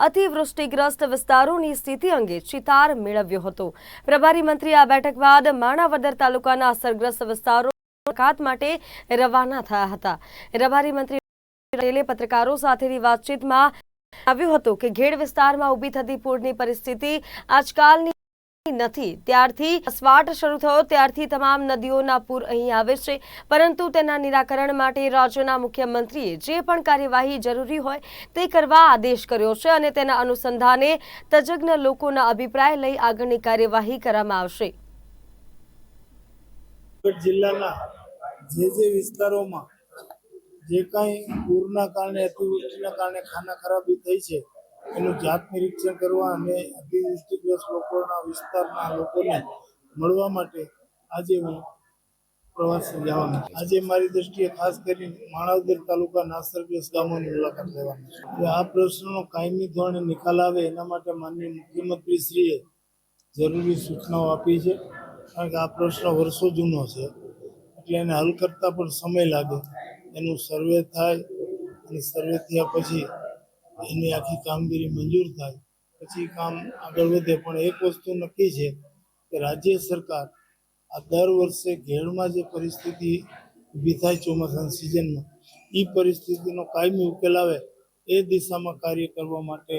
અતિવૃષ્ટિગ્રસ્ત વિસ્તારોની સ્થિતિ અંગે ચિતાર મેળવ્યો હતો. પ્રભારી મંત્રી આ બેઠક બાદ માણાવદર તાલુકાના અસરગ્રસ્ત વિસ્તારો મુલાકાત માટે રવાના થયા હતા. પ્રભારી મંત્રી પટેલે પત્રકારો સાથેની વાતચીતમાં આવ્યું હતું કે ઘેડ વિસ્તારમાં ઊભી થતી પૂરની પરિસ્થિતિ આજકાલની નથી. ત્યારથી સ્વાટ શરૂ થયો, ત્યારથી તમામ નદીઓના પૂર અહીં આવે છે. પરંતુ તેના નિરાકરણ માટે રાજ્યના મુખ્યમંત્રીએ જે પણ કાર્યવાહી જરૂરી હોય તે કરવા આદેશ કર્યો છે અને તેના અનુસંધાને તજજ્ઞ લોકોના અભિપ્રાય લઈ આગળની કાર્યવાહી કરવામાં આવશે. જિલ્લાના જે જે વિસ્તારોમાં જે કાંઈ પૂરના કારણે, અતિવૃષ્ટિના કારણે ખાના ખરાબી થઈ છે એનું જાત નિરીક્ષણ કરવા અને અતિવૃષ્ટિગ્રસ્ત લોકોના વિસ્તારના લોકોને મળવા માટે આજે હું પ્રવાસે જવાનો આજે મારી દ્રષ્ટિએ ખાસ કરીને માણાવદર તાલુકા અસરગ્રસ્ત ગામોની મુલાકાત લેવાની છે. આ પ્રશ્નનો કાયમી ધોરણે નિકાલ આવે એના માટે માનનીય મુખ્યમંત્રીશ્રીએ જરૂરી સૂચનાઓ આપી છે. કારણ કે આ પ્રશ્ન વર્ષો જૂનો છે. એટલે એને હલ કરતા પણ સમય લાગે. એનું સર્વે થાય અને સર્વે થયા પછી એની આખી કામગીરી મંજૂર થાય. પછી કામ આગળ વધે. પણ એક વસ્તુ નક્કી છે કે રાજ્ય સરકાર આ દર વર્ષે ઘેડમાં જે પરિસ્થિતિ ઊભી થાય ચોમાસાની સિઝનમાં એ પરિસ્થિતિનો કાયમી ઉકેલ આવે એ દિશામાં કાર્ય કરવા માટે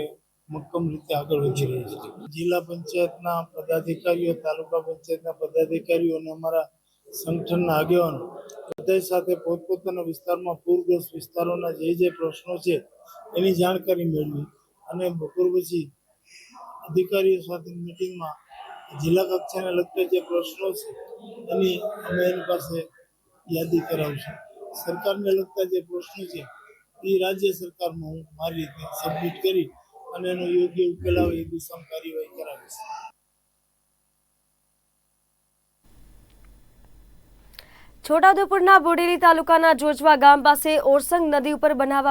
મક્કમ રીતે આગળ વધી રહી છે. જિલ્લા પંચાયતના પદાધિકારીઓ, તાલુકા પંચાયતના પદાધિકારીઓ અને અમારા સંગઠનના આગેવાનો બધા સાથે પોતપોતાના વિસ્તારમાં પૂરગ્રસ્ત વિસ્તારોના જે જે પ્રશ્નો છે, એની જાણકારી મેળવી અને બપોર પછી અધિકારીઓ સાથે મિટિંગમાં જિલ્લા કક્ષાને લગતા જે પ્રશ્નો છે, એની અમે એની પાસે યાદી કરાવશું. સરકારને લગતા જે પ્રશ્નો છે, એ રાજ્ય સરકારમાં હું મારી રીતે સબમિટ કરી અને એનો યોગ્ય ઉકેલ આવે એ દિશામાં કાર્યવાહી કરાવીશ છોટાઉદેપુરના બોડેલી તાલુકાના જોજવા ગામ પાસે ઓરસંગ નદી ઉપર બનાવવામાં